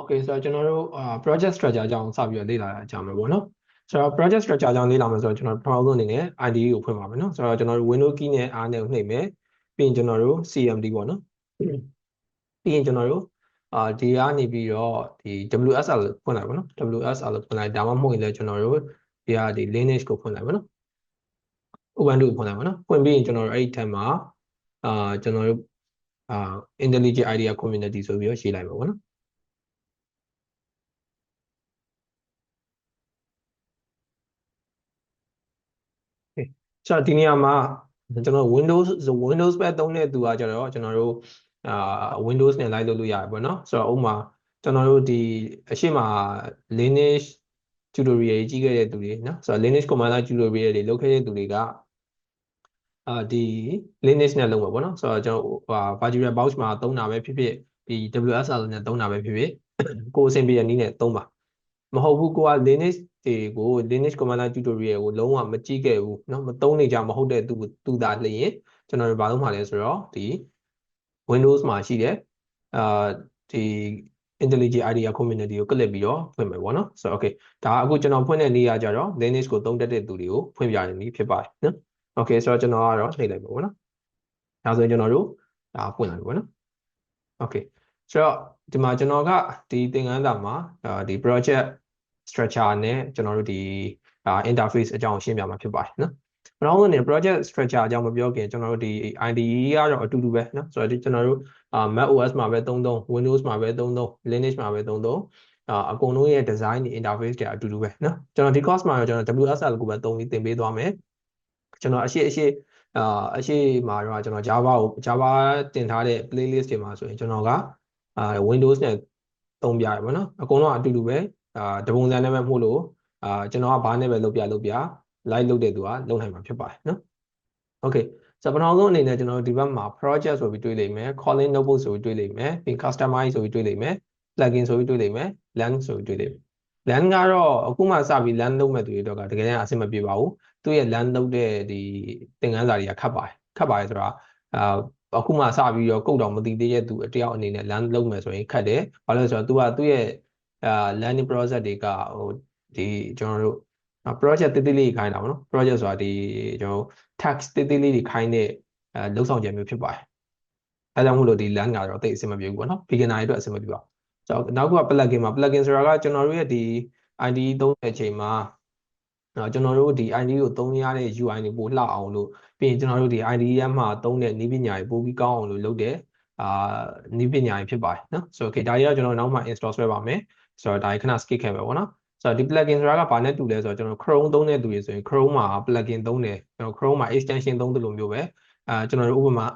Okay ဆိုတော့ကျွန်တော်တို့အာ project structure အကြောင်းစပြီးတော့လေ့လာရကြမှာပေါ့နော်ဆိုတော့ project structure အကြောင်းလေ့လာမှာဆိုတော့ကျွန်တော်ပထမဆုံးအနေနဲ့ IDE ကိုဖွင့်ပါမယ်နော်ဆိုတော့ကျွန်တော်တို့ Windows key နဲ့ R နဲ့ကိုနှိပ်မယ်ပြီးရင်ကျွန်တော်တို့ CMD ပေါ့နော်ပြီးရင်ကျွန်တော်တို့အာဒီကနေပြီးတော့ဒီ WSL ဖွင့်လိုက်ပါနော် WSL ဖွင့်လိုက်ဒါမှမဟုတ်ရင်လည်းကျွန်တော်တို့ဒီဟာဒီ Linux ကိုဖွင့်လိုက်ပါနော် Ubuntu ကိုဖွင့်လိုက်ပါနော်ဖွင့်ပြီးရင်ကျွန်တော်တို့အဲ့ဒီထက်မှာအာကျွန်တော်တို့အာ intelligent idea community ဆိုပြီးတော့ရေးလိုက်ပါပေါ့နော် ဆိုတော့ဒီနေရာမှာကျွန်တော် Windows Windows ပဲသုံးတဲ့သူကကျတော့ကျွန်တော်တို့အာ Windows နဲ့ live လုပ်လို့ရတယ်ပေါ့နော်ဆိုတော့ဥပမာကျွန်တော်တို့ဒီအရှိမ Linux tutorial ကြီးခဲ့တဲ့သူတွေနော်ဆိုတော့ Linux commander tutorial တွေလုပ်ခဲ့တဲ့သူတွေကအာဒီ Linux နဲ့လုပ်မှာပေါ့နော်ဆိုတော့ကျွန်တော်ဟာ virtual box မှာသုံးတာပဲဖြစ်ဖြစ်ဒီ WSL နဲ့သုံးတာပဲဖြစ်ဖြစ်ကိုယ်အဆင်ပြေတဲ့နည်းနဲ့သုံးပါမဟုတ်ဘူးကိုက Linux တွေကို Linux commander tutorial ကိုလုံးဝမကြည့်ခဲ့ဘူးเนาะမသုံးနေကြမဟုတ်တဲ့သူသူသာလျင်ကျွန်တော်တို့ဘာလုပ်မှာလဲဆိုတော့ဒီ Windows မှာရှိတဲ့အာဒီ IntelliJ IDEA community ကို click ပြီးတော့ဖွင့်မယ်ပေါ့နော်ဆိုတော့ okay ဒါအခုကျွန်တော်ဖွင့်တဲ့နေ့ကကြတော့ Linux ကိုသုံးတတ်တဲ့သူတွေကိုဖွင့်ပြရတဲ့နေ့ဖြစ်ပါတယ်နော် okay ဆိုတော့ကျွန်တော်ကတော့နှိပ်လိုက်ပါပေါ့နော်ဒါဆိုရင်ကျွန်တော်တို့ဒါဖွင့်လိုက်ပြီပေါ့နော် okay ဆိုတော့ဒီမှာကျွန်တော်ကဒီသင်ခန်းစာမှာဒီ project structure နဲ့ကျွန်တော်တို့ဒီ interface အကြောင်းရှင်းပြမှာဖြစ်ပါတယ်နော်ပထမဆုံးအနေနဲ့ project structure အကြောင်းမပြောခင်ကျွန်တော်တို့ဒီ IDE ကတော့အတူတူပဲနော်ဆိုတော့ကျွန်တော်တို့ Mac OS မှာပဲသုံးသုံး Windows မှာပဲသုံးသုံး Linux မှာပဲသုံးသုံးအကုန်လုံးရဲ့ design တွေ interface တွေအတူတူပဲနော်ကျွန်တော်ဒီ course မှာကျွန်တော် WSL ကိုပဲသုံးပြီးသင်ပေးသွားမယ်ကျွန်တော်အရှိအရှိအာအရှိမှာတော့ကျွန်တော် Java ကို Java တင်ထားတဲ့ playlist တွေမှာဆိုရင်ကျွန်တော်ကအာ Windows နဲ့သုံးပြရပါတော့အကုန်လုံးအတူတူပဲ အာတပုံစံနဲ့ပဲမှုလို့အာကျွန်တော်ကဘာနဲ့ပဲလုပ်ပြလုပ်ပြ live လုပ်တဲ့သူကလုပ်နိုင်မှာဖြစ်ပါတယ်နော် okay ဆိုတော့ပထမဆုံးအနေနဲ့ကျွန်တော်တို့ဒီဘက်မှာ project ဆိုပြီးတွေ့လိမ့်မယ် calling notebook ဆိုပြီးတွေ့လိမ့်မယ်ပြီး customize ဆိုပြီးတွေ့လိမ့်မယ် plugin ဆိုပြီးတွေ့လိမ့်မယ် LAN ဆိုပြီးတွေ့လိမ့်မယ် LAN ကတော့အခုမှစပြီး LAN လုပ်မဲ့သူတွေတော့ကတကယ်တမ်းအဆင်မပြေပါဘူးသူရဲ့ LAN လုပ်တဲ့ဒီသင်ခန်းစာတွေကခတ်ပါတယ်ခတ်ပါတယ်ဆိုတာအာအခုမှစပြီးတော့ကုတ်တော်မသိသေးတဲ့သူတယောက်အနေနဲ့ LAN လုပ်မယ်ဆိုရင်ခတ်တယ်ဘာလို့လဲဆိုတော့ तू ကသူ့ရဲ့ အာ learning process တွေကဟိုဒီကျွန်တော်တို့ project တိတိလေးခိုင်းတာပေါ့နော် project ဆိုတာဒီကျွန်တော် tax တိတိလေးတွေခိုင်းတဲ့အဲလုံဆောင်ချက်မျိုးဖြစ်ပါတယ်အဲကြောင့်မို့လို့ဒီ LAN ကတော့တိတ်အဆင်မပြေဘူးပေါ့နော် beginner တွေအတွက်အဆင်မပြေပါဘူးဆိုတော့နောက်က plugin မှာ plugin ဆိုတာကကျွန်တော်တို့ရဲ့ဒီ IDE သုံးတဲ့အချိန်မှာနော်ကျွန်တော်တို့ဒီ IDE ကိုသုံးရတဲ့ UI တွေပိုလှအောင်လို့ပြီးရင်ကျွန်တော်တို့ဒီ IDE မှာသုံးတဲ့နည်းပညာတွေပိုပြီးကောင်းအောင်လို့လုပ်တဲ့အာနည်းပညာတွေဖြစ်ပါတယ်နော်ဆိုတော့ okay ဒါတွေကကျွန်တော်နောက်မှ install ဆွဲပါမယ် ဆိုတော့ဒါခဏ skip ခဲ့ပဲပေါ့နော်ဆိုတော့ဒီ plugin ဆိုတာကဘာနဲ့တူလဲဆိုတော့ကျွန်တော် Chrome သုံးတဲ့သူတွေဆိုရင် Chrome မှာ plugin သုံးတယ်ကျွန်တော် Chrome မှာ extension သုံးတယ်လို့မျိုးပဲအာကျွန်တော်တို့ဥပမာ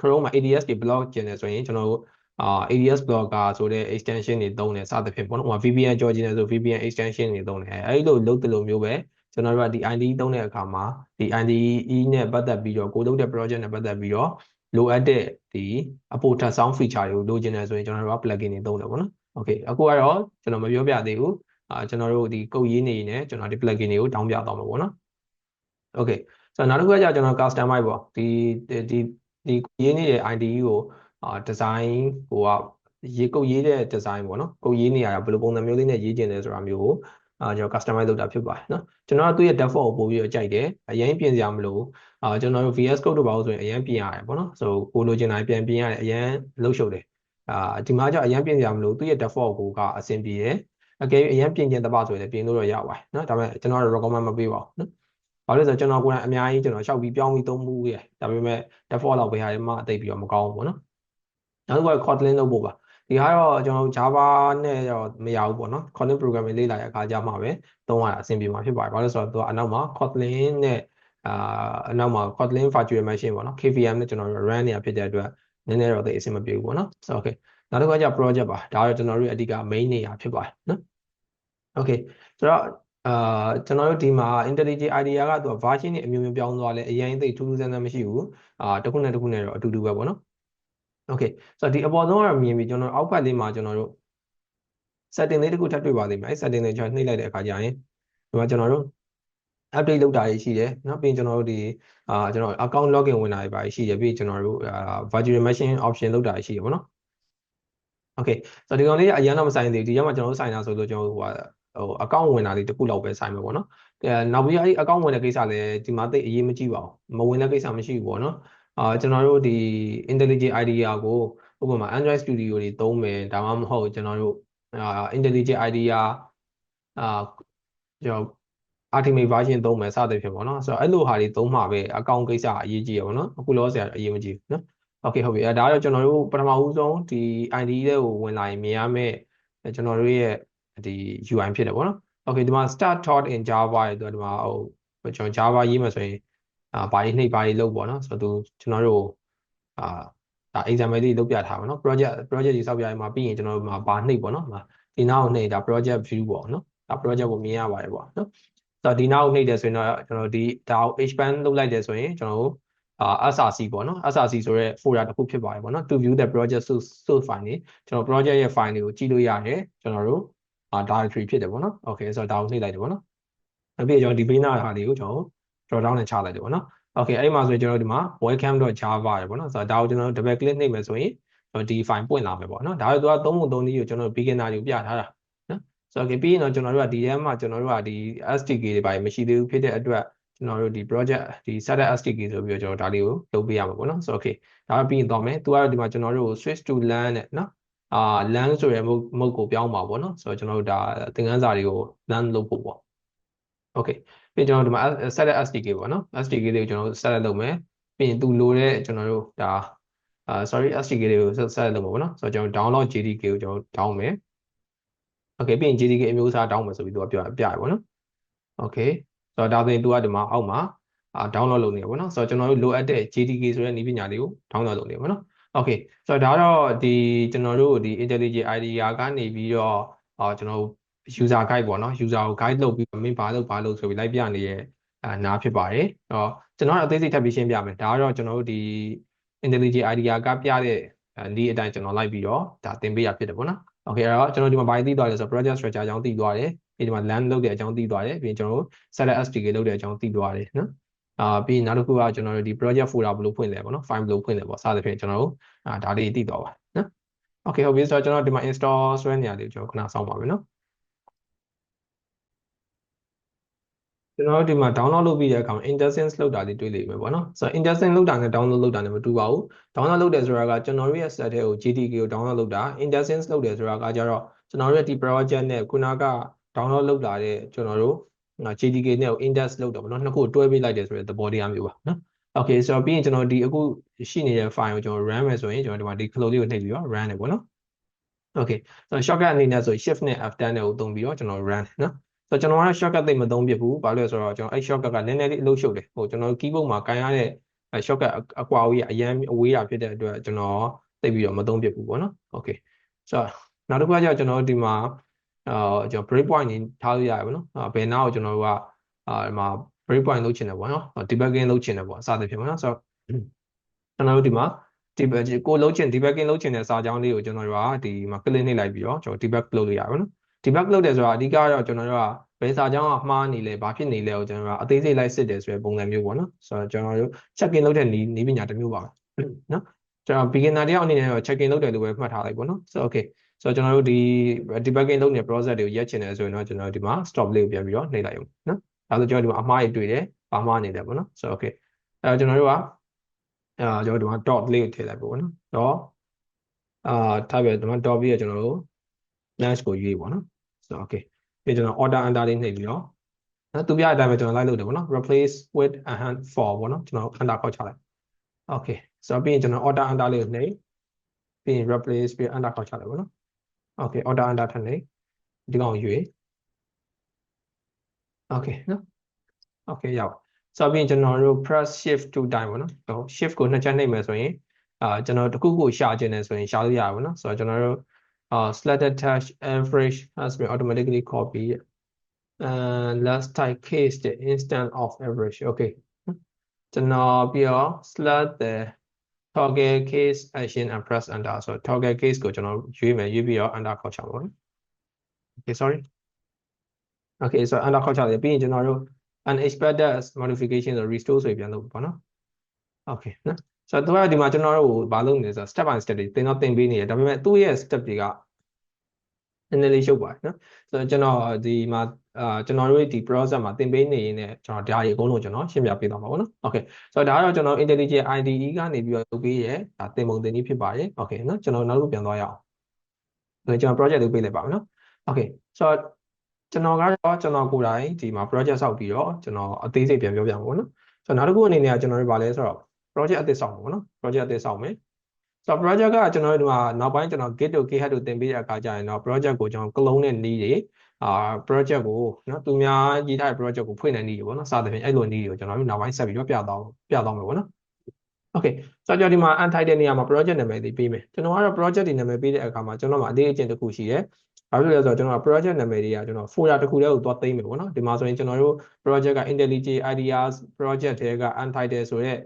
Chrome မှာ ADS တွေ block ကျင်တယ်ဆိုရင်ကျွန်တော်တို့အာ ADS blocker ဆိုတဲ့ extension တွေသုံးတယ်စသဖြင့်ပေါ့နော်ဟို VPN ကြော်ကျင်တယ်ဆို VPN extension တွေသုံးတယ်အဲ့လိုလုပ်တယ်လို့မျိုးပဲကျွန်တော်တို့ကဒီ IDE သုံးတဲ့အခါမှာဒီ IDE နဲ့ပတ်သက်ပြီးတော့ကိုလုပ်တဲ့ project နဲ့ပတ်သက်ပြီးတော့လိုအပ်တဲ့ဒီအပေါ်ထပ် sound feature တွေကိုလိုချင်တယ်ဆိုရင်ကျွန်တော်တို့က plugin တွေသုံးတယ်ပေါ့နော် okay အခုကတော့ကျွန်တော်မပြောပြသေးဘူးအာကျွန်တော်တို့ဒီကုတ်ရေးနေနေကျွန်တော်ဒီ plugin တွေကိုတောင်းပြသွားမှာပေါ့နော် okay ဆိုတော့နောက်တစ်ခုကကျွန်တော် customize ပေါ့ဒီဒီဒီရေးနေတဲ့ IDE ကိုအာ design ကိုကရေးကုတ်ရေးတဲ့ design ပေါ့နော်ကုတ်ရေးနေရတာဘယ်လိုပုံစံမျိုးလေးနဲ့ရေးကျင်လဲဆိုတာမျိုးကိုအာကျွန်တော် customize လုပ်တာဖြစ်ပါတယ်နော်ကျွန်တော်ကသူ့ရဲ့ default ကိုပို့ပြီးတော့ကြိုက်တယ်အရင်ပြင်စရာမလိုအာကျွန်တော်တို့ VS Code တို့ပါလို့ဆိုရင်အရင်ပြင်ရတယ်ပေါ့နော်ဆိုကိုလိုချင်တိုင်းပြန်ပြင်ရတယ်အရင်လှုပ်ရှုပ်တယ် အာဒီမှာကျအရင်ပြင်စရာမလိုသူ့ရဲ့ default ကိုကအဆင်ပြေတယ်အကယ်၍အရင်ပြင်ကျင်တပဆိုရင်လည်းပြင်လို့တော့ရပါတယ်နော်ဒါပေမဲ့ကျွန်တော်ကတော့ recommend မပေးပါဘူးနော်ဘာလို့လဲဆိုတော့ကျွန်တော်ကိုယ်တိုင်အများကြီးကျွန်တော်ရှောက်ပြီးပြောင်းပြီးသုံးမှုရဒါပေမဲ့ default လောက်ပဲဟာမှအသိပြီးတော့မကောင်းဘူးပေါ့နော်နောက်တစ်ခုက Kotlin လုပ်ဖို့ပါဒီကတော့ကျွန်တော် Java နဲ့တော့မရဘူးပေါ့နော် Kotlin programming လေ့လာရအခါကျမှပဲသုံးရတာအဆင်ပြေမှာဖြစ်ပါတယ်ဘာလို့လဲဆိုတော့သူကအနောက်မှာ Kotlin နဲ့အာအနောက်မှာ Kotlin virtual machine ပေါ့နော် KVM နဲ့ကျွန်တော် run နေရဖြစ်တဲ့အတွက် နည်းနည်းတော့သိအဆင်မပြေဘူးပေါ့နော်ဆိုတော့ okay နောက်တစ်ခုကကျ project ပါဒါတော့ကျွန်တော်တို့အဓိက main နေရာဖြစ်ပါတယ်နော် okay ဆိုတော့အာကျွန်တော်တို့ဒီမှာ IntelliJ IDEA ကသူက version တွေအမျိုးမျိုးပြောင်းသွားလဲအရင်သိထူးထူးဆန်းဆန်းမရှိဘူးအာတစ်ခုနဲ့တစ်ခုနဲ့တော့အတူတူပဲပေါ့နော် okay ဆိုတော့ဒီအပေါ်ဆုံးကတော့မြင်ပြီကျွန်တော်အောက်ဘက်လေးမှာကျွန်တော်တို့ setting လေးတစ်ခုထပ်တွေ့ပါလိမ့်မယ်အဲ setting လေးကျွန်တော်နှိပ်လိုက်တဲ့အခါကျရင်ဒီမှာကျွန်တော်တို့ update လုပ်တာတွေရှိတယ်เนาะပြီးရင်ကျွန်တော်တို့ဒီအာကျွန်တော် account login ဝင်တာတွေပါရှိတယ်ပြီးကျွန်တော်တို့အာ virtual machine option လုပ်တာရှိတယ်ပေါ့နော် okay ဆိုတော့ဒီကောင်လေးကအရင်တော့မဆိုင်သေးဘူးဒီရက်မှာကျွန်တော်တို့ဆိုင်တာဆိုလို့ကျွန်တော်တို့ဟိုဟိုအကောင့်ဝင်တာလေးတစ်ခုလောက်ပဲဆိုင်မှာပေါ့နော်အဲနောက်ပြီးအဲ့ဒီအကောင့်ဝင်တဲ့ကိစ္စလည်းဒီမှာသိအရေးမကြီးပါဘူးမဝင်တဲ့ကိစ္စမရှိဘူးပေါ့နော်အာကျွန်တော်တို့ဒီ IntelliJ IDEA ကိုဥပမာ Android Studio တွေသုံးမယ်ဒါမှမဟုတ်ကျွန်တော်တို့အာ IntelliJ IDEA အာကျွန်တော် Ultimate version သုံးမယ်စသဖြင့်ပေါ့နော်ဆိုတော့အဲ့လိုဟာတွေသုံးမှာပဲအကောင့်ကိစ္စအရေးကြီးရပေါ့နော်အခုလောဆရာအရေးမကြီးဘူးနော်โอเคဟုတ်ပြီအဲဒါကတော့ကျွန်တော်တို့ပထမဦးဆုံးဒီ ID တဲ့ကိုဝင်လာရင်မြင်ရမယ့်ကျွန်တော်တို့ရဲ့ဒီ UI ဖြစ်တယ်ပေါ့နော်โอเคဒီမှာ start taught in Java ရဲ့သူကဒီမှာဟိုကျွန်တော် Java ရေးမှဆိုရင်အာဘာကြီးနှိပ်ဘာကြီးလုပ်ပေါ့နော်ဆိုတော့သူကျွန်တော်တို့အာဒါ example လေးလုပ်ပြထားပါနော် project project ကြီးစောက်ပြရမှာပြီးရင်ကျွန်တော်တို့မှာဘာနှိပ်ပေါ့နော်ဒီနောက်နှိပ်ဒါ project view ပေါ့နော်ဒါ project ကိုမြင်ရပါတယ်ပေါ့နော်ဆို တော့ဒီနောက်နှိပ်တယ်ဆိုရင်တော့ကျွန်တော်ဒီဒါကို expand လုပ်လိုက်တယ်ဆိုရင်ကျွန်တော်တို့အာ SRC ပေါ့နော် SRC ဆိုရဲ folder တစ်ခုဖြစ်ပါတယ်ပေါ့နော် to view the project source source file နေကျွန်တော် project ရဲ့ file တွေကိုကြည့်လို့ရတယ်ကျွန်တော်တို့အာ directory ဖြစ်တယ်ပေါ့နော် okay ဆိုတော့ဒါကိုနှိပ်လိုက်တယ်ပေါ့နော်အပြည့်ကျွန်တော်ဒီဘေးနာဟာတွေကိုကျွန်တော် drop down နဲ့ချလိုက်တယ်ပေါ့နော် okay အဲ့မှာဆိုရင်ကျွန်တော်ဒီမှာ welcome.java ရပေါ့နော်ဆိုတော့ဒါကိုကျွန်တော် double click နှိပ်မယ်ဆိုရင်ကျွန်တော်ဒီ file ပွင့်လာမယ်ပေါ့နော်ဒါကသူက3ပုံ3နည်းကိုကျွန်တော် beginner တွေကိုပြထားတာနော် ဆိုတော့ okay ပြီးရင်တော့ကျွန်တော်တို့ကဒီထဲမှာကျွန်တော်တို့ကဒီ SDK တွေပါမရှိသေးဘူးဖြစ်တဲ့အတွက်ကျွန်တော်တို့ဒီ project ဒီ setup SDK ဆိုပြီးတော့ကျွန်တော်ဒါလေးကိုလုပ်ပေးရမှာပေါ့နော်ဆိုတော့ okay ဒါပြီးရင်တော့မယ်သူကတော့ဒီမှာကျွန်တော်တို့ switch to LAN နဲ့နော်အာ LAN ဆိုရယ် mode ကိုပြောင်းပါပေါ့နော်ဆိုတော့ကျွန်တော်တို့ဒါသင်ခန်းစာတွေကို LAN လုပ်ဖို့ပေါ့ okay ပြီးကျွန်တော်တို့ဒီမှာ set SDK ပေါ့နော် SDK လေးကိုကျွန်တော်တို့ set လုပ်မယ်ပြီးရင်သူလိုတဲ့ကျွန်တော်တို့ဒါအာ sorry SDK လေးကို set လုပ်မှာပေါ့နော်ဆိုတော့ကျွန်တော် download JDK ကိုကျွန်တော် down မယ် okay ပြီးရင် JDK အမျိုးအစား down မယ်ဆိုပြီးသူကပြောပြရပေါ့နော် okay ဆိုတော့ဒါဆိုရင်သူကဒီမှာအောက်မှာအာ download လုပ်နေရပေါ့နော်ဆိုတော့ကျွန်တော်တို့လိုအပ်တဲ့ JDK ဆိုတဲ့နည်းပညာလေးကို download လုပ်နေပါပေါ့နော် okay ဆိုတော့ဒါတော့ဒီကျွန်တော်တို့ဒီ IntelliJ IDEA ကနေပြီးတော့အာကျွန်တော်တို့ user guide ပေါ့နော် user ကို guide လုပ်ပြီးမင်းဘာလုပ်ဘာလုပ်ဆိုပြီးလိုက်ပြနေရဲ့အာနားဖြစ်ပါတယ်။အော်ကျွန်တော်အသေးစိတ်ထပ်ပြီးရှင်းပြမယ်။ဒါကတော့ကျွန်တော်တို့ဒီ IntelliJ IDEA ကပြတဲ့ဒီအတိုင်းကျွန်တော်လိုက်ပြီးတော့ဒါသင်ပေးရဖြစ်တယ်ပေါ့နော်။ Okay အဲ့တော့ကျွန်တော်ဒီမှာဘာသိသွားလဲဆိုတော့ project structure အကြောင်းသိသွားတယ်။ပြီးဒီမှာ land လုပ်တဲ့အကြောင်းသိသွားတယ်။ပြီးရင်ကျွန်တော်တို့ setup SDK လုပ်တဲ့အကြောင်းသိသွားတယ်နော်။အာပြီးနောက်တစ်ခုကကျွန်တော်တို့ဒီ project folder ဘယ်လိုဖွင့်လဲပေါ့နော် file ဘယ်လိုဖွင့်လဲပေါ့စသဖြင့်ကျွန်တော်တို့အာဒါလေးသိသွားပါနော်။ Okay ဟုတ်ပြီဆိုတော့ကျွန်တော်ဒီမှာ install ဆွဲနေရလေးကျွန်တော်ခဏစောင့်ပါမယ်နော်။ ကျွန်တော်တို့ဒီမှာ download လုပ်ပြီးတဲ့အခါမှာ instance လုပ်တာလေးတွေ့လိမ့်မယ်ပေါ့နော်ဆိုတော့ instance လုပ်တာနဲ့ download လုပ်တာနဲ့မတူပါဘူး download လုပ်တယ်ဆိုတာကကျွန်တော်တို့ရဲ့ set ထဲကို GTK ကို download လုပ်တာ instance လုပ်တယ်ဆိုတာကကြတော့ကျွန်တော်တို့ရဲ့ဒီ project နဲ့ခုနက download လုပ်လာတဲ့ကျွန်တော်တို့ GTK နဲ့ကို index လုပ်တယ်ပေါ့နော်နှစ်ခုတွဲပေးလိုက်တယ်ဆိုတဲ့သဘောတရားမျိုးပါနော် okay ဆိုတော့ပြီးရင်ကျွန်တော်ဒီအခုရှိနေတဲ့ file ကိုကျွန်တော် run မယ်ဆိုရင်ကျွန်တော်ဒီမှာဒီ close လေးကိုနှိပ်ပြီးတော့ run တယ်ပေါ့နော် okay ဆိုတော့ shortcut အနေနဲ့ဆို shift နဲ့ F10 နဲ့ကိုသုံးပြီးတော့ကျွန်တော် run နော် ဆိုတော့ကျွန်တော်က shortcut သိမသုံးဖြစ်ဘူးဘာလို့လဲဆိုတော့ကျွန်တော်အဲ့ shortcut ကနည်းနည်းလေးအလုပ်ရှုပ်တယ်ဟိုကျွန်တော် keyboard မှာကန်ရတဲ့ shortcut အကွာအဝေးကအရင်အဝေးတာဖြစ်တဲ့အတွက်ကျွန်တော်သိပြီးတော့မသုံးဖြစ်ဘူးပေါ့နော် okay ဆိုတော့နောက်တစ်ခုကကျတော့ကျွန်တော်ဒီမှာအာကျွန်တော် break point နေထားလို့ရတယ်ပေါ့နော်ဘယ်နာကိုကျွန်တော်တို့ကအာဒီမှာ break point လုပ်ချင်တယ်ပေါ့နော် debugging လုပ်ချင်တယ်ပေါ့အစသဖြင့်ပေါ့နော်ဆိုတော့ကျွန်တော်တို့ဒီမှာဒီကိုလုံးချင် debugging လုပ်ချင်တဲ့စာကြောင်းလေးကိုကျွန်တော်တို့ကဒီမှာ click နှိပ်လိုက်ပြီးတော့ကျွန်တော် debug လုပ်လို့ရတယ်ပေါ့နော် debug လုပ်တယ်ဆိုတာအဓိကတော့ကျွန်တော်တို့ကဘယ်စာကြောင်းကမှားနေလဲဘာဖြစ်နေလဲကိုကျွန်တော်တို့ကအသေးစိတ်လိုက်စစ်တယ်ဆိုတဲ့ပုံစံမျိုးပေါ့နော်ဆိုတော့ကျွန်တော်တို့ check in လုပ်တဲ့နည်းနည်းပညာတစ်မျိုးပါပဲနော်ကျွန်တော် beginner တယောက်အနေနဲ့တော့ check in လုပ်တယ်လို့ပဲမှတ်ထားလိုက်ပေါ့နော်ဆိုတော့ okay ဆိုတော့ကျွန်တော်တို့ဒီ debugging လုပ်နေတဲ့ process တွေကိုရက်ချင်တယ်ဆိုရင်တော့ကျွန်တော်ဒီမှာ stop လေးကိုပြန်ပြီးတော့နှိပ်လိုက်အောင်နော်ဒါဆိုကျွန်တော်ဒီမှာအမှားတွေတွေ့တယ်ဘာမှားနေတယ်ပေါ့နော်ဆိုတော့ okay အဲတော့ကျွန်တော်တို့ကအာကျွန်တော်ဒီမှာ dot လေးကိုထည့်လိုက်ပေါ့နော်တော့အာထားပြဒီမှာ dot ပြီးတော့ကျွန်တော်တို့ lunch ကိုရွေးပေါ့နော် ဆိုတော့ okay ပြီးကျွန်တော် order under လေးနှိပ်ပြီးတော့နော်သူပြတဲ့အတိုင်းပဲကျွန်တော်လိုက်လုပ်တယ်ပေါ့နော် replace with a hand for ပေါ့နော်ကျွန်တော် under ခောက်ချလိုက် okay ဆိုတော့ပြီးရင်ကျွန်တော် order under လေးကိုနှိပ်ပြီးရင် replace ပြီး under ခောက်ချလိုက်ပေါ့နော် okay order under ထပ်နှိပ်ဒီကောင်ရွေး okay နော် okay ရောက်ဆိုပြီးရင်ကျွန်တော်တို့ press shift to time ပေါ့နော်ဟို shift ကိုနှစ်ချက်နှိပ်မယ်ဆိုရင်အာကျွန်တော်တခုခုရှာခြင်းတယ်ဆိုရင်ရှာလို့ရပါဘူးနော်ဆိုတော့ကျွန်တော်တို့ uh, selected touch average has been automatically copied. And last type case the instant of average. Okay. ကျွန်တော်ပြီးတော့ select the toggle case action and press enter ဆို toggle case ကိုကျွန်တော်ရွေးမယ်ရွေးပြီးတော့ enter ခေါက်ချပါမယ် Okay sorry Okay so enter ခေါက်ချတယ်ပြီးရင်ကျွန်တော်တို့ unexpected modification ဆို restore ဆိုပြန်လုပ်ပါနော် Okay နော် ဆိုတော့သူကဒီမှာကျွန်တော်တို့ဘာလုပ်နေလဲဆိုတော့ step by step တွေသင်တော့သင်ပေးနေတယ်ဒါပေမဲ့သူ့ရဲ့ step တွေကန ည်းနည်းလေးရှုပ်ပါတယ်နော်ဆိုတော့ကျွန်တော်ဒီမှာအာကျွန်တော်တို့ဒီ process မှာသင်ပေးနေရင်လည်းကျွန်တော်ဒါတွေအကုန်လုံးကျွန်တော်ရှင်းပြပေးသွားမှာပေါ့နော် okay ဆိုတော့ဒါကတော့ကျွန်တော် intelligent IDE ကနေပြီးတော့လုပ်ပေးရဲဒါသင်ပုံသင်နည်းဖြစ်ပါတယ် okay နော်ကျွန်တော်နောက်တစ်ခုပြန်သွားရအောင်ဆိုကျွန်တော် project လုပ်ပေးလိုက်ပါမယ်နော် okay ဆိုတော့ကျွန်တော်ကတော့ကျွန်တော်ကိုယ်တိုင်ဒီမှာ project ဆောက်ပြီးတော့ကျွန်တော်အသေးစိတ်ပြန်ပြောပြမှာပေါ့နော်ဆိုတော့နောက်တစ်ခုအနေနဲ့ကကျွန်တော်တို့ဗာလဲဆိုတော့ project အသစ်ဆောက်မှာပေါ့နော် project အသစ်ဆောက်မယ် ဆိုတော့ project ကကျွန်တော်တို့ဒီမှာနောက်ပိုင်းကျွန်တော် git တို့ github တို့သင်ပေးတဲ့အခါကျရင်တော့ project ကိုကျွန်တော် clone တဲ့နည်းတွေအာ project ကိုနော်သူများရေးထားတဲ့ project ကိုဖွင့်တဲ့နည်းတွေပေါ့နော်စသဖြင့်အဲ့လိုနည်းတွေကိုကျွန်တော်တို့နောက်ပိုင်းဆက်ပြီးတော့ပြတော့ပြတော့မယ်ပေါ့နော် Okay ဆိုတော့ဒီမှာ untitled နေရာမှာ project နာမည်တွေပေးမယ်ကျွန်တော်ကတော့ project တွေနာမည်ပေးတဲ့အခါမှာကျွန်တော်မှာအသေးအကျင့်တစ်ခုရှိတယ်ဘာဖြစ်လဲဆိုတော့ကျွန်တော် project နာမည်တွေကကျွန်တော် folder တစ်ခုတည်းကိုသွားသိမ်းမယ်ပေါ့နော်ဒီမှာဆိုရင်ကျွန်တော်တို့ project က intelligent ideas project တွေက untitled ဆိုတဲ့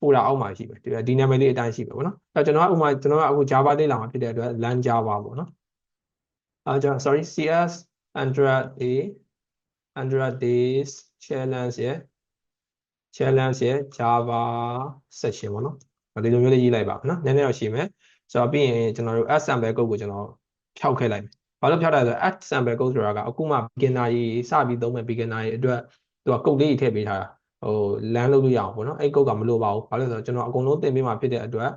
folder အောက်မှာရှိမယ်ဒီဒီနာမည်လေးအတိုင်းရှိမယ်ပေါ့နော်အဲကျွန်တော်ကဥမာကျွန်တော်ကအခု Java လေးလာမှာဖြစ်တဲ့အတွက် learn Java ပေါ့နော်အဲကျွန်တော် sorry CS 100 A 100 days challenge ရဲ့ challenge ရဲ့ Java section ပေါ့နော်ဒီလိုမျိုးလေးရေးလိုက်ပါမယ်နော်နည်းနည်းတော့ရှိမယ်ဆိုတော့ပြီးရင်ကျွန်တော်တို့ add sample code ကိုကျွန်တော်ဖြောက်ခဲ့လိုက်မယ်ဘာလို့ဖြောက်တာလဲဆိုတော့ add sample code ဆိုတာကအခုမှ beginner ကြီးစပြီးသုံးမဲ့ beginner ကြီးအတွက်သူက code လေးထည့်ပေးထားတာ ဟို land လုပ်လို့ရအောင်ပေါ့နော်အဲ့ code ကမလိုပါဘူးဘာလို့လဲဆိုတော့ကျွန်တော်အကုန်လုံးသင်ပေးမှာဖြစ်တဲ့အတွက်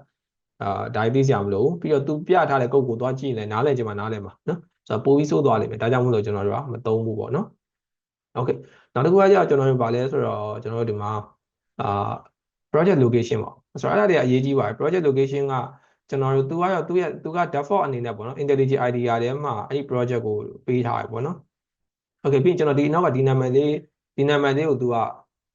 အာဒါသိစရာမလိုဘူးပြီးတော့သူပြထားတဲ့ code ကိုသွားကြည့်ရင်လည်းနားလည်ချင်မှနားလည်မှာနော်ဆိုတော့ပိုပြီးစိုးသွားလိမ့်မယ်ဒါကြောင့်မို့လို့ကျွန်တော်တို့ကမသုံးဘူးပေါ့နော်โอเคနောက်တစ်ခုကကျတော့ကျွန်တော်တို့ဗာလဲဆိုတော့ကျွန်တော်တို့ဒီမှာအာ project location ပေါ့ဆိုတော့အဲ့ဒါတွေကအရေးကြီးပါတယ် project location ကကျွန်တော်တို့သူကတော့သူရဲ့သူက default အနေနဲ့ပေါ့နော် intelligent idea ထဲမှာအဲ့ဒီ project ကိုပေးထားရပေါ့နော် okay ပြီးရင်ကျွန်တော်ဒီနောက်ကဒီနာမည်လေးဒီနာမည်လေးကိုသူက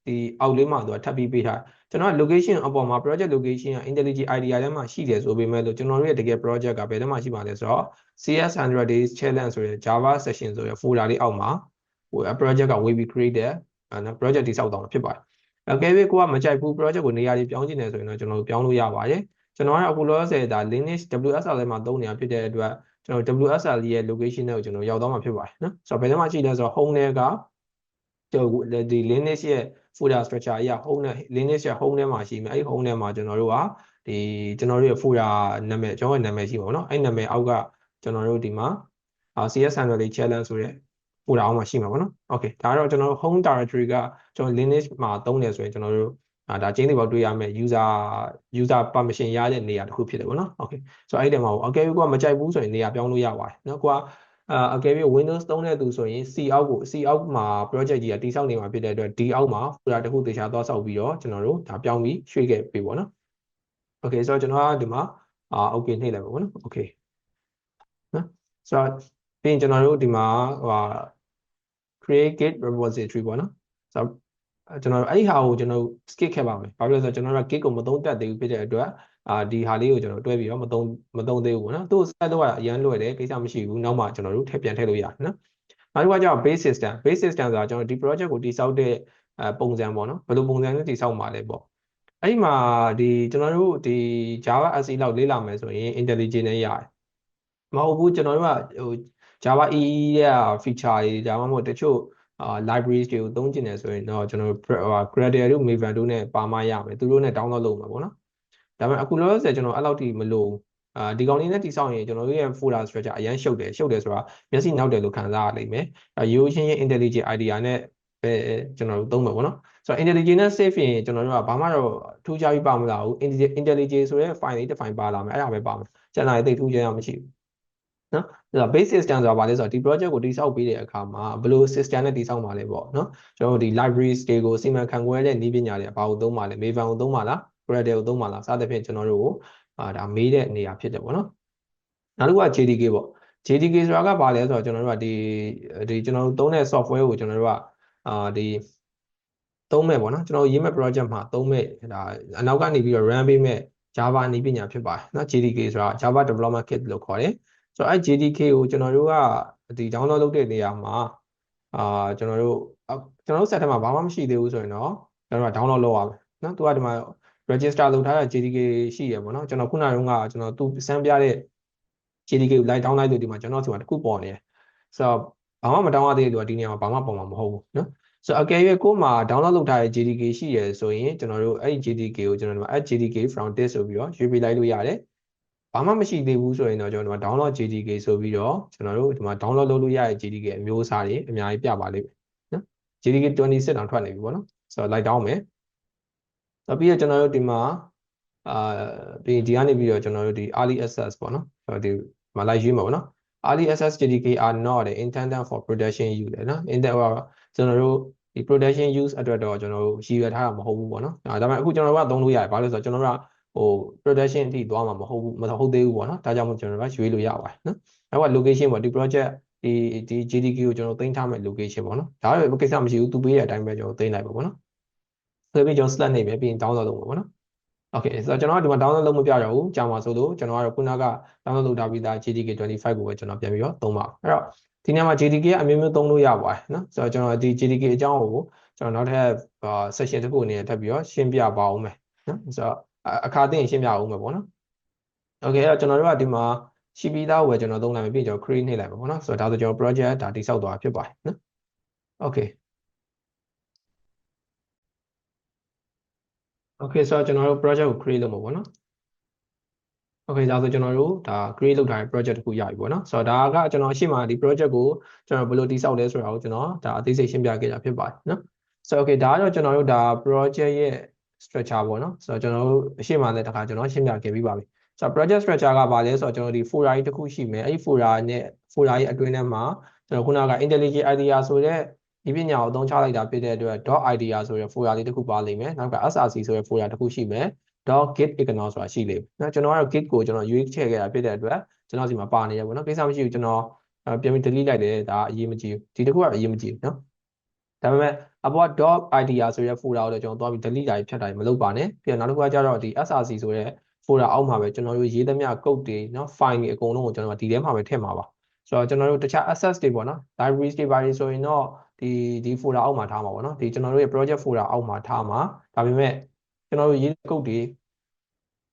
ဒီအောက်လေးမှာသူကထပ်ပြီးပေးထားကျွန်တော်က location အပေါ်မှာ project location က intelligent idea ထဲမှာရှိတယ်ဆိုပေမဲ့လို့ကျွန်တော်တို့ရဲ့တကယ် project ကဘယ်ထဲမှာရှိပါလဲဆိုတော့ CS 100 days challenge ဆိုတဲ့ Java session ဆိုတဲ့ folder လေးအောက်မှာဟို project က web created အဲနော် project တိစောက်တော့ဖြစ်ပါတယ်အကယ်၍ကိုကမကြိုက်ဘူး project ကိုနေရာတွေပြောင်းချင်တယ်ဆိုရင်တော့ကျွန်တော်တို့ပြောင်းလို့ရပါတယ်ကျွန်တော်ကအခုလောဆယ်ဒါ Linux WSL ထဲမှာသုံးနေတာဖြစ်တဲ့အတွက်ကျွန်တော် WSL ရဲ့ location တွေကိုကျွန်တော်ရောက်တော့မှာဖြစ်ပါတယ်နော်ဆိုတော့ဘယ်ထဲမှာရှိလဲဆိုတော့ home ထဲက ဒီ Linux ရဲ့ folder structure အရာ home နဲ့ Linux ရဲ့ home ထဲမှာရှိမယ်အဲ့ home ထဲမှာကျွန်တော်တို့ကဒီကျွန်တော်တို့ရဲ့ folder နာမည်ကျွန်တော်ရဲ့နာမည်ရှိပါဘောနော်အဲ့နာမည်အောက်ကကျွန်တော်တို့ဒီမှာ CS handle challenge ဆိုတဲ့ folder အောက်မှာရှိမှာပေါ့နော် okay ဒါကတော့ကျွန်တော်တို့ home directory ကကျွန်တော် Linux မှာသုံးတယ်ဆိုရင်ကျွန်တော်တို့အာဒါကျင်းတွေပေါ့တွေ့ရမယ် user user permission ရတဲ့နေရာတစ်ခုဖြစ်တယ်ပေါ့နော် okay ဆိုတော့အဲ့ဒီမှာပေါ့ okay ကိုကမကြိုက်ဘူးဆိုရင်နေရာပြောင်းလို့ရပါတယ်နော်ကိုက အာအကယ်၍ Windows သုံးတဲ့သူဆိုရင် C အောက်ကို C အောက်မှာ project ကြီးကတိစောက်နေမှာဖြစ်တဲ့အတွက် D အောက်မှာ folder တစ်ခုသေချာသွားဆောက်ပြီးတော့ကျွန်တော်တို့ဒါပြောင်းပြီးရွှေ့ခဲ့ပြီပေါ့နော် okay ဆိုတော့ကျွန်တော်ကဒီမှာအာ okay နှိပ်လိုက်ပါပေါ့နော် okay နော်ဆိုတော့ပြီးရင်ကျွန်တော်တို့ဒီမှာဟို create git repository ပေါ့နော်ဆိုတော့ကျွန်တော်အဲ့ဒီဟာကိုကျွန်တော် skip ခဲ့ပါမယ်ဘာဖြစ်လဲဆိုတော့ကျွန်တော်က git ကိုမသုံးတတ်သေးဘူးဖြစ်တဲ့အတွက် အာဒီဟာလေးကိုကျွန်တော်တွဲပြီးတော့မသုံးမသုံးသေးဘူးပေါ့နော်သူ့ set တော့အရန်လွယ်တယ်ကိစ္စမရှိဘူးနောက်မှကျွန်တော်တို့ထည့်ပြန်ထည့်လို့ရတယ်နော်နောက်တစ်ခါကျတော့ base system base system ဆိုတာကျွန်တော်ဒီ project ကိုတိစောက်တဲ့အဲပုံစံပေါ့နော်ဘယ်လိုပုံစံနဲ့တိစောက်မှာလဲပေါ့အဲ့ဒီမှာဒီကျွန်တော်တို့ဒီ Java SE လောက်လေ့လာမယ်ဆိုရင် IntelliJ နဲ့ရတယ်မဟုတ်ဘူးကျွန်တော်တို့ကဟို Java EE ရဲ့ feature တွေဒါမှမဟုတ်တချို့အာ libraries တွေကိုသုံးကျင်တယ်ဆိုရင်တော့ကျွန်တော်တို့ Gradle တို့ Maven တို့နဲ့ပါမရမယ်သူတို့နဲ့ download လုပ်မှာပေါ့နော် ဒါပေမဲ့အခုလောလောဆယ်ကျွန်တော်အဲ့လောက်ထိမလို့အာဒီကောင်လေးနဲ့တိစောက်ရင်ကျွန်တော်တို့ရဲ့ folder structure အရန်ရှုပ်တယ်ရှုပ်တယ်ဆိုတာမျက်စိနောက်တယ်လို့ခံစားရလိမ့်မယ်အဲရိုးချင်းရဲ့ intelligent idea နဲ့ပဲကျွန်တော်တို့သုံးမှာပေါ့နော်ဆိုတော့ intelligent နဲ့ save ရင်ကျွန်တော်တို့ကဘာမှတော့ထူးခြားပြီးပါမလာဘူး intelligent ဆိုတဲ့ file လေးတစ် file ပါလာမယ်အဲ့ဒါပဲပါမယ်ကျန်တာတွေသိထူးခြားရမရှိဘူးနော်အဲ့တော့ base system ဆိုတာဘာလဲဆိုတော့ဒီ project ကိုတိစောက်ပေးတဲ့အခါမှာဘယ်လို system နဲ့တိစောက်မှာလဲပေါ့နော်ကျွန်တော်တို့ဒီ libraries တွေကိုစီမံခန့်ခွဲတဲ့နည်းပညာတွေကဘာကိုသုံးမှာလဲ Maven ကိုသုံးမှာလား Gradle ကိုသုံးမှာလားစသဖြင့်ကျွန်တော်တို့ကိုအာဒါမေးတဲ့နေရာဖြစ်တယ်ပေါ့နော်နောက်တစ်ခုက JDK ပေါ့ JDK ဆိုတာကဘာလဲဆိုတော့ကျွန်တော်တို့ကဒီဒီကျွန်တော်တို့သုံးတဲ့ software ကိုကျွန်တော်တို့ကအာဒီသုံးမဲ့ပေါ့နော်ကျွန်တော်ရေးမဲ့ project မှာသုံးမဲ့ဒါအနောက်ကနေပြီးတော့ run ပေးမဲ့ Java နည်းပညာဖြစ်ပါတယ်နော် JDK ဆိုတာ Java Development Kit လို့ခေါ်တယ်ဆိုတော့အဲ JDK ကိုကျွန်တော်တို့ကဒီ download လုပ်တဲ့နေရာမှာအာကျွန်တော်တို့ကျွန်တော်တို့ set ထဲမှာဘာမှမရှိသေးဘူးဆိုရင်တော့ကျွန်တော်တို့က download လုပ်ရမယ်နော်သူကဒီမှာ register လုပ်ထားတဲ့ JDK ရှိရပေါ့နော်ကျွန်တော်ခုနကတုန်းကကျွန်တော်သူစမ်းပြတဲ့ JDK ကို live down လိုက်လို့ဒီမှာကျွန်တော်ဒီမှာတစ်ခုပေါ်နေတယ်ဆိုတော့ဘာမှမတောင်းရသေးတဲ့သူကဒီနေရာမှာဘာမှပေါ်မှာမဟုတ်ဘူးနော်ဆိုတော့အကယ်၍ကိုယ်မှာ download လုပ်ထားတဲ့ JDK ရှိရဆိုရင်ကျွန်တော်တို့အဲ့ဒီ JDK ကိုကျွန်တော်တို့ add JDK from disk ဆိုပြီးတော့ရွေးပေးလိုက်လို့ရတယ်ဘာမှမရှိသေးဘူးဆိုရင်တော့ကျွန်တော်တို့ download JDK ဆိုပြီးတော့ကျွန်တော်တို့ဒီမှာ download လုပ်လို့ရတဲ့ JDK အမျိုးအစားတွေအများကြီးပြပါလိမ့်မယ်နော် JDK 26တောင်ထွက်နေပြီပေါ့နော်ဆိုတော့ like down မယ် နောက်ပြီးတော့ကျွန်တော်တို့ဒီမှာအာပြီးဒီကနေပြီးတော့ကျွန်တော်တို့ဒီ early access ပေါ့နော်ဆိုတော့ဒီမှာ like ရွေးမှာပေါ့နော် early access JDK are not intended for production use လေနော် intended ကျွန်တော်တို့ဒီ production use အတွက်တော့ကျွန်တော်တို့ရည်ရွယ်ထားတာမဟုတ်ဘူးပေါ့နော်ဒါပေမဲ့အခုကျွန်တော်တို့ကသုံးလို့ရတယ်ဘာလို့လဲဆိုတော့ကျွန်တော်တို့ကဟို production အထိသွားမှာမဟုတ်ဘူးမဟုတ်သေးဘူးပေါ့နော်ဒါကြောင့်မို့ကျွန်တော်တို့ကရွေးလို့ရပါတယ်နော်နောက်က location ပေါ့ဒီ project ဒီဒီ JDK ကိုကျွန်တော်သိမ်းထားမဲ့ location ပေါ့နော်ဒါလည်းကိစ္စမရှိဘူးသူပေးတဲ့အတိုင်းပဲကျွန်တော်သိမ်းလိုက်ပါပေါ့နော် ဆိုပြီးကျွန်တော် select နေပြီပြီးရင် download လုပ်မှာပေါ့နော် Okay ဆိုတော့ကျွန်တော်ကဒီမှာ download လုပ်မပြတော့ဘူးကြာမှာဆိုလို့ကျွန်တော်ကတော့ခုနက download လုပ်ထားပြီးသား JDK 25ကိုပဲကျွန်တော်ပြန်ပြီးတော့သုံးပါအဲ့တော့ဒီနေရာမှာ JDK ကအမျိုးမျိုးသုံးလို့ရပါတယ်နော်ဆိုတော့ကျွန်တော်ဒီ JDK အကြောင်းကိုကျွန်တော်နောက်ထပ် session တစ်ခုအနေနဲ့ထပ်ပြီးတော့ရှင်းပြပါအောင်မယ်နော်ဆိုတော့အခါသိရင်ရှင်းပြအောင်မယ်ပေါ့နော် Okay အဲ့တော့ကျွန်တော်တို့ကဒီမှာရှိပြီးသားဝယ်ကျွန်တော်သုံးလိုက်မယ်ပြီးကျွန်တော် create နှိပ်လိုက်မယ်ပေါ့နော်ဆိုတော့ဒါဆိုကျွန်တော် project ဒါတိစောက်သွားဖြစ်ပါတယ်နော် Okay Okay ဆိုတော့ကျွန်တော်တို့ project ကို create လုပ်မှာပေါ့နော် Okay ဒါဆိုကျွန်တော်တို့ဒါ create လုပ်ထားတဲ့ project တခုရပြီပေါ့နော်ဆိုတော့ဒါကကျွန်တော်ရှေ့မှာဒီ project ကိုကျွန်တော်ဘယ်လိုတည်ဆောက်လဲဆိုတာကိုကျွန်တော်ဒါအသေးစိတ်ရှင်းပြခဲ့တာဖြစ်ပါတယ်နော်ဆိုတော့ okay ဒါကတော့ကျွန်တော်တို့ဒါ project ရဲ့ structure ပေါ့နော်ဆိုတော့ကျွန်တော်တို့အရှေ့မှာလည်းတခါကျွန်တော်ရှင်းပြခဲ့ပြီးပါပြီဆိုတော့ project structure ကဘာလဲဆိုတော့ကျွန်တော်ဒီ folder ကြီးတစ်ခုရှိမယ်အဲ့ဒီ folder နဲ့ folder ရဲ့အတွင်းထဲမှာကျွန်တော်ခုနက intelligent idea ဆိုတဲ့ ဒီပညာကိုအသုံးချလိုက်တာဖြစ်တဲ့အတွက် .idea ဆိုတဲ့ folder လေးတစ်ခုပါလိမ့်မယ်နောက်က src ဆိုတဲ့ folder တစ်ခုရှိမယ် .git ignore ဆိုတာရှိလိမ့်မယ်နော်ကျွန်တော်ကတော့ git ကိုကျွန်တော်ရွေးချယ်ခဲ့တာဖြစ်တဲ့အတွက်ကျွန်တော်စီမှာပါနေရပေါ့နော်ကိစ္စမရှိဘူးကျွန်တော်ပြန်ပြီး delete လိုက်တယ်ဒါအရေးမကြီးဘူးဒီတစ်ခုကအရေးမကြီးဘူးနော်ဒါပေမဲ့အပေါ် .idea ဆိုတဲ့ folder ကိုတော့ကျွန်တော်သွားပြီး delete တာဖြတ်တာမလုပ်ပါနဲ့ပြီးတော့နောက်တစ်ခုကကျတော့ဒီ src ဆိုတဲ့ folder အောက်မှာပဲကျွန်တော်တို့ရေးသမျှ code တွေနော် file တွေအကုန်လုံးကိုကျွန်တော်ဒီထဲမှာပဲထည့်မှာပါဆိုတော့ကျွန်တော်တို့တခြား access တွေပေါ့နော် libraries တွေပါဆိုရင်တော့ ဒီဒီ folder အောက်မှာထားမှာပေါ့နော်ဒီကျွန်တော်တို့ရဲ့ project folder အောက်မှာထားမှာဒါပေမဲ့ကျွန်တော်တို့ရေးကုတ်တွေ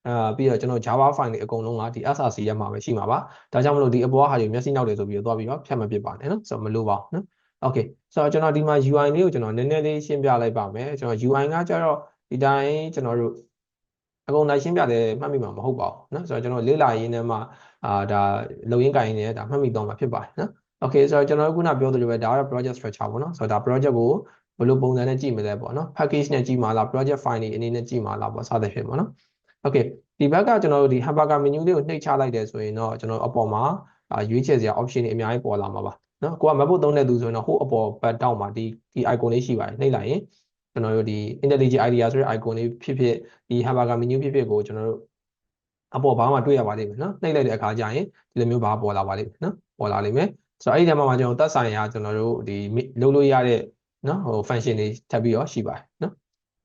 အာပြီးတော့ကျွန်တော် Java file တွေအကုန်လုံးကဒီ SRC ရမှာပဲရှိမှာပါဒါကြောင့်မလို့ဒီအပေါ်ဟာတွေမျက်စိနောက်တွေဆိုပြီးတော့သွားပြီးတော့ဖြတ်မပစ်ပါနဲ့နော်ဆိုတော့မလိုပါဘူးနော် Okay ဆိုတော့ကျွန်တော်ဒီမှာ UI လေးကိုကျွန်တော်နည်းနည်းလေးရှင်းပြလိုက်ပါမယ်ကျွန်တော် UI ကကျတော့ဒီတိုင်းကျွန်တော်တို့အကုန်လိုက်ရှင်းပြတယ်မှတ်မိမှာမဟုတ်ပါဘူးနော်ဆိုတော့ကျွန်တော်လေ့လာရင်းနဲ့မှအာဒါလုံရင်းကင်ရင်းနဲ့ဒါမှတ်မိတော့မှာဖြစ်ပါတယ်နော် Okay ဆိုတော့ကျွန်တော်တို့ခုနပြောသလိုပဲဒါကတော့ project structure ပေါ့နော်ဆိုတော့ဒါ project ကိုဘယ်လိုပုံစံနဲ့ကြည့်မလဲပေါ့နော် package နဲ့ကြည့်မှာလား project file တွေအနေနဲ့ကြည့်မှာလားပေါ့စသဖြင့်ပေါ့နော် Okay ဒီဘက်ကကျွန်တော်တို့ဒီ hamburger menu လေးကိုနှိပ်ချလိုက်တယ်ဆိုရင်တော့ကျွန်တော်အပေါ်မှာရွေးချယ်စရာ option တွေအများကြီးပေါ်လာမှာပါနော်ကိုက MacBook သုံးတဲ့သူဆိုရင်တော့ဟိုအပေါ်ဘတ်တောက်မှာဒီဒီ icon လေးရှိပါတယ်နှိပ်လိုက်ရင်ကျွန်တော်တို့ဒီ intelligent idea ဆိုတဲ့ icon လေးဖြစ်ဖြစ်ဒီ hamburger menu ဖြစ်ဖြစ်ကိုကျွန်တော်တို့အပေါ်ဘာမှတွေ့ရပါလိမ့်မယ်နော်နှိပ်လိုက်တဲ့အခါကျရင်ဒီလိုမျိုးဘာပေါ်လာပါလိမ့်မယ်နော်ပေါ်လာလိမ့်မယ် ဆိုတော့အဲ့ဒီထဲမှာကျွန်တော်သက်ဆိုင်ရာကျွန်တော်တို့ဒီလုပ်လို့ရတဲ့နော်ဟို function တွေထပ်ပြီးတော့ရှိပါတယ်နော်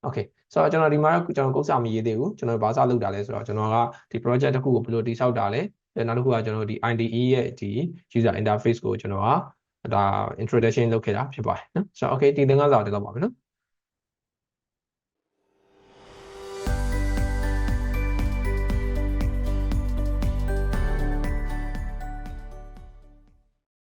okay ဆိုတော့ကျွန်တော်ဒီမှာကျွန်တော်ကုတ်စာမရေးသေးဘူးကျွန်တော်ဘာစလုပ်တာလဲဆိုတော့ကျွန်တော်ကဒီ project တစ်ခုကိုဘယ်လိုတည်ဆောက်တာလဲနောက်တစ်ခုကကျွန်တော်ဒီ IDE ရဲ့ဒီ user interface ကိုကျွန်တော်ကဒါ introduction လုပ်ခဲ့တာဖြစ်ပါတယ်နော်ဆိုတော့ okay ဒီသင်ခန်းစာတော့ဒီလောက်ပါပဲနော်